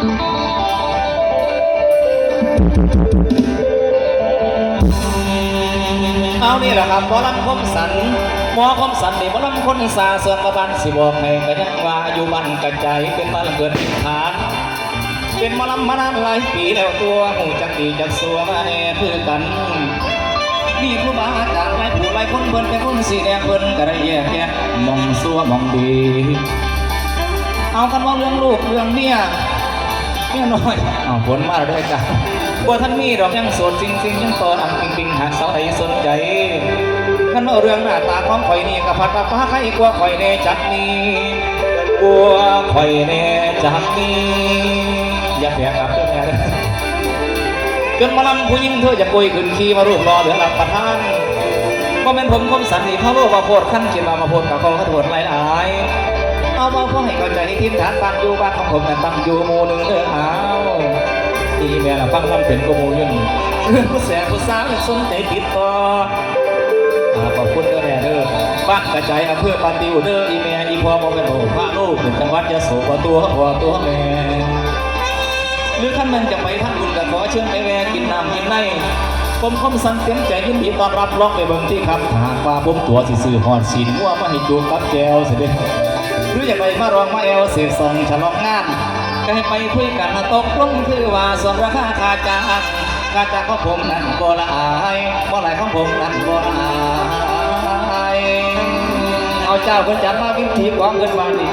เอานี่แหละครับหมอลำคมสันหมอคมสันนี่หมอลำคนสาส่วนประบันสิบอกให้ก็ยังว่าอยู่บ้านกันใจเป็นมาลำเกิดฐานเป็นหมอลำมานานหลายปีแล้วตัวหูจักดีจักสัวมาแน่เพื่อกันมีครูบาอาจารย์หลายผู้หลายคนเพิ่นเป็นคนสีแดงเพิ่นก็ได้แยกแยะมองสัวมองดี เอากันว่าเรื่องลูกเรื่องเมีย เมียน้อยเอาผลมาแล้วด้วยกันบ่ท่านมีดอกยังโสดจริงๆยังโตอังปิงปิงหากสาวใดสนใจคันว่าเรื่องหน้าตาของข่อยนี่ก็พัดว่าฟ้าใครกลัวข่อยแน่จักนี้กลัวข่อยแน่จักนี้อย่าแฝงครับเรื่องนี้จนมาลำผู้หญิงเธอจะป่วยขึ้นขี่มารูปรอเหลือหลับประทานก็เป็นผมคมสันนี่เขาโลกว่าโพดขั้นคิดมามาโพดกับเขาเขาโทษหลายหลายๆ เอามาพ่อให้เข้าใจให้ทิศฐานบานอยู่บ้านของผมแต่ตั้งอยู่หมู่หนึ่งเด้อเอาอีแม่ละฟังลำเป็นกว่าหมูยุ่นเรื่องผู้แสบผู้สาวสนใจติดต่อขอบคุณเด้อแม่เด้อบ้านกระจายอำเภอปานติวเด้ออีแม่อีพ่อบ่เป็นโอพระลูกจังหวัดยะโสกว่าตัวกว่าตัวแม่หรือท่านมันจะไปท่านบุญก็ขอเชิญไปแวะกินน้ำกินในผมคมสันเต็มใจยินดีต้อนรับล็องไปเบิ่งที่ครับหากว่าผมตัวสิซื้อหอดสีนวัวมาให้จูบกับแจวเสิเด้ หรืออยาไปมารองมาแอลสิบสองฉลองงานก็ให้ไปคุยกันตกลงคือว่าส่วนราคาค่าจ้างค่าจ้างของผมนั้นบ่ละอายบ่หลายของผมนั้นบ่ละอายเอาเจ้าเพิ่นจัดมาวิธีความเงินมานี่